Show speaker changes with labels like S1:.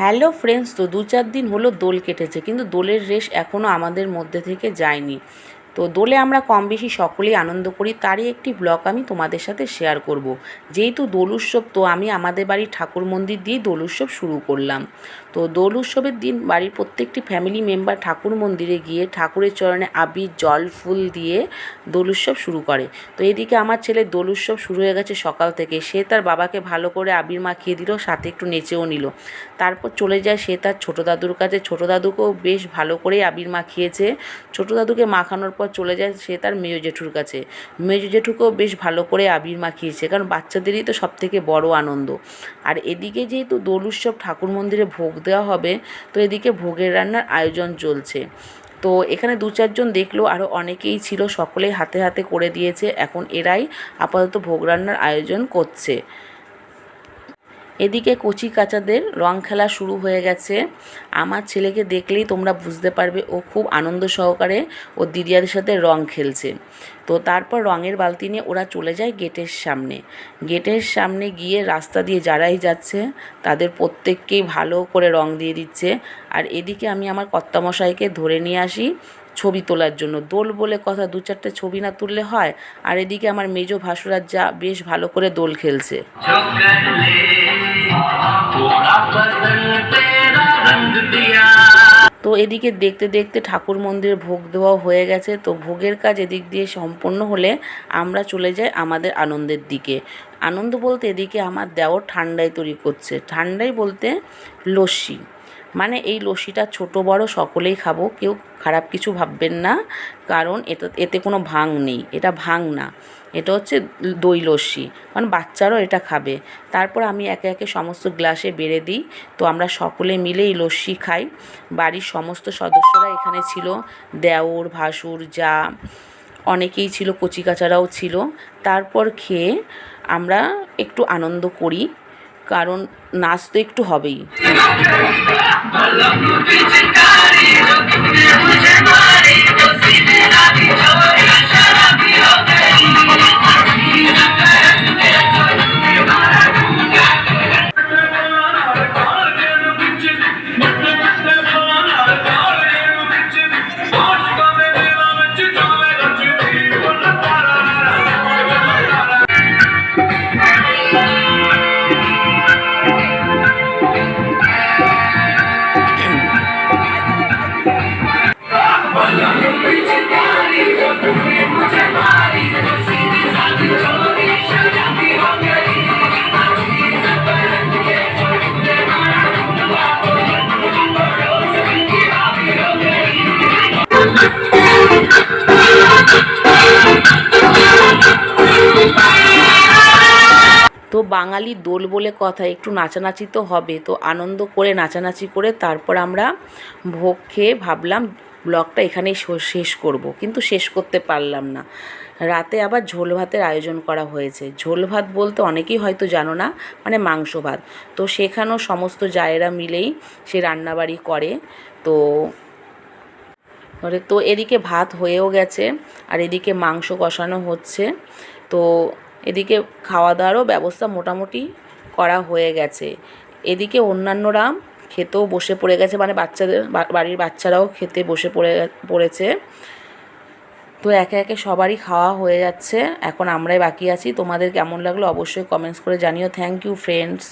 S1: Hello friends তো দু চার দিন হলো দোল কেটেছে, কিন্তু দোলের রেশ এখনও আমাদের মধ্যে থেকে যায়নি। তো দোলে আমরা কম বেশি সকলেই আনন্দ করি, তারই একটি ব্লগ আমি তোমাদের সাথে শেয়ার করব। যেহেতু দোল উৎসব, তো আমি আমাদের বাড়ির ঠাকুর মন্দির দিয়েই দোল উৎসব শুরু করলাম। তো দোল উৎসবের দিন বাড়ির প্রত্যেকটি ফ্যামিলি মেম্বার ঠাকুর মন্দিরে গিয়ে ঠাকুরের চরণে আবির, জল, ফুল দিয়ে দোল উৎসব শুরু করে। তো এদিকে আমার ছেলে দোল উৎসব শুরু হয়ে গেছে সকাল থেকে। সে তার বাবাকে ভালো করে আবির মাখিয়ে দিল, সাথে একটু নেচেও নিল। তারপর চলে যায় সে তার ছোটো দাদুর কাছে। ছোটো দাদুকেও বেশ ভালো করেই আবির মাখিয়েছে। ছোটো দাদুকে মাখানোর পর চলে যায় সে তার মেজো জেঠুর কাছে। মেজো জেঠুকেও বেশ ভালো করে আবির মাখিয়েছে, কারণ বাচ্চাদেরই তো সব থেকে বড় আনন্দ। আর এদিকে যেহেতু দোল উৎসব ঠাকুর মন্দিরে ভোগ দেওয়া হবে, তো এদিকে ভোগের রান্নার আয়োজন চলছে। তো এখানে দু চারজন দেখল আরও অনেকেই ছিল, সকলেই হাতে হাতে করে দিয়েছে। এখন এরাই আপাতত ভোগ রান্নার আয়োজন করছে। এদিকে কচি কাচাদের রং খেলা শুরু হয়ে গেছে। আমার ছেলেকে দেখলেই তোমরা বুঝতে পারবে, ও খুব আনন্দ সহকারে ও দিদিয়াদের সাথে রং খেলছে। তো তারপর রঙের বালতি নিয়ে ওরা চলে যায় গেটের সামনে। গেটের সামনে গিয়ে রাস্তা দিয়ে যারাই যাচ্ছে, তাদের প্রত্যেককেই ভালো করে রং দিয়ে দিচ্ছে। আর এদিকে আমি আমার কর্তামশাইকে ধরে নিয়ে আসি ছবি তোলার জন্য। দোল বলে কথা, দু চারটে ছবি না তুললে হয়। আর এদিকে আমার মেজ ভাসুরার যা বেশ ভালো করে দোল খেলছে। তো এদিকে দেখতে দেখতে ঠাকুর মন্দিরে ভোগ দেওয়া হয়ে গেছে। তো ভোগের কাজ এদিক দিয়ে সম্পন্ন হলে আমরা চলে যাই আমাদের আনন্দের দিকে। আনন্দ বলতে এদিকে আমার দেওয়ার ঠান্ডাই তৈরি করছে। ঠান্ডাই বলতে লস্যি। মানে এই লস্যিটা ছোট, বড় সকলেই খাব। কেউ খারাপ কিছু ভাববেন না, কারণ এটা এতে কোনো ভাং নেই। এটা ভাং না। এটা হচ্ছে দই লস্যি। কারণ বাচ্চারাও এটা খাবে। তারপর আমি একে একে সমস্ত গ্লাসে বেড়ে দিই। তো আমরা সকলে মিলে এই লস্যি খাই। বাড়ির সমস্ত সদস্যরা এখানে ছিল। দেওর, ভাসুর, যা, অনেকেই ছিল কচিকাচারাও ছিল। তারপর খেয়ে আমরা একটু আনন্দ করি। কারণ নাচ তো একটু হবেই। বাঙালি দোল বলে কথা একটু নাচানাচি তো হবে, তো আনন্দ করে নাচানাচি করে তারপর আমরা ভোগ খেয়ে ভাবলাম ব্লগটা এখানেই শেষ করব, কিন্তু শেষ করতে পারলাম না। রাতে আবার ঝোল ভাতের আয়োজন করা হয়েছে। ঝোল ভাত বলতে অনেকেই হয়তো জানো না মানে মাংস ভাত। তো সেখানেও সমস্ত জায়েরা মিলেই সে রান্নাবাড়ি করে। তো তো এদিকে ভাত হয়েও গেছে, আর এদিকে মাংস কষানো হচ্ছে। তো এদিকে খাওয়া দাওয়ারও ব্যবস্থা মোটামুটি করা হয়ে গেছে। এদিকে অন্যান্যরা খেতেও বসে পড়ে গেছে মানে বাচ্চাদের বাড়ির বাচ্চারাও খেতে বসে পড়ে, পড়েছে। তো একে একে সবারই খাওয়া হয়ে যাচ্ছে। এখন আমরাই বাকি আছি। তোমাদের কেমন লাগল অবশ্যই কমেন্টস করে জানিও। Thank you friends